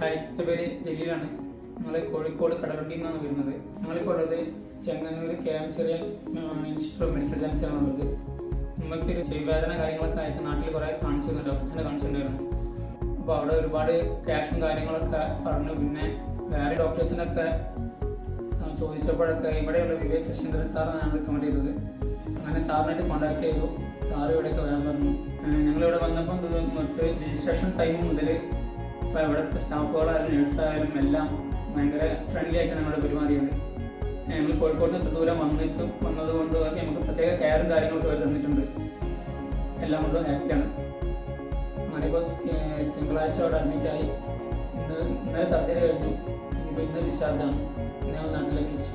Hi എന്റെ പേര് ജലീലാണ്. ഞങ്ങൾ കോഴിക്കോട് കടലുണ്ടിയിൽ നിന്നാണ് വരുന്നത്. ഞങ്ങളിപ്പോൾ ഉള്ളത് Chengannur K M Cherian institute medical സയൻസിലാണ് ഉള്ളത്. നമുക്കൊരു ചെവിവേദന കാര്യങ്ങളൊക്കെ ആയിട്ട് നാട്ടിൽ കുറേ കാണിച്ചിരുന്നു ഡോക്ടേഴ്സിനെ കാണിച്ചിട്ടുണ്ടായിരുന്നു. അപ്പോൾ അവിടെ ഒരുപാട് ക്യാഷും കാര്യങ്ങളൊക്കെ പറഞ്ഞു. പിന്നെ വേറെ ഡോക്ടേഴ്സിനൊക്കെ ചോദിച്ചപ്പോഴൊക്കെ ഇവിടെയുള്ള വിവേക് ശശീന്ദ്രൻ സാറാണ് ഞാൻ റെക്കമെൻഡ് ചെയ്തത്. അങ്ങനെ സാറിനായിട്ട് കോൺടാക്ട് ചെയ്തു. സാറ് ഇവിടെയൊക്കെ വരാൻ പറഞ്ഞു. ഞങ്ങളിവിടെ വന്നപ്പോൾ നമുക്ക് രജിസ്ട്രേഷൻ ടൈം മുതൽ ഇപ്പോൾ ഇവിടുത്തെ സ്റ്റാഫുകളായാലും നേഴ്സായാലും എല്ലാം ഭയങ്കര ഫ്രണ്ട്ലി ആയിട്ടാണ് ഞങ്ങളോട് പെരുമാറിയത്. ഞങ്ങൾ കോഴിക്കോട് നിന്ന് ദൂരം വന്നിട്ട് വന്നതുകൊണ്ട് ഒക്കെ നമുക്ക് പ്രത്യേക കെയറും കാര്യങ്ങളൊക്കെ അവർ തന്നിട്ടുണ്ട്. എല്ലാം കൊണ്ടും ഹാപ്പിയാണ് മറിയപ്പോൾ തിങ്കളാഴ്ച അവിടെ അഡ്മിറ്റായി ഇന്ന് ഇന്നലെ സർജറി കഴിഞ്ഞു. ഇന്ന് ഡിസ്ചാർജാണ് ഞങ്ങൾ നാട്ടിലേക്ക് തിരിച്ചു.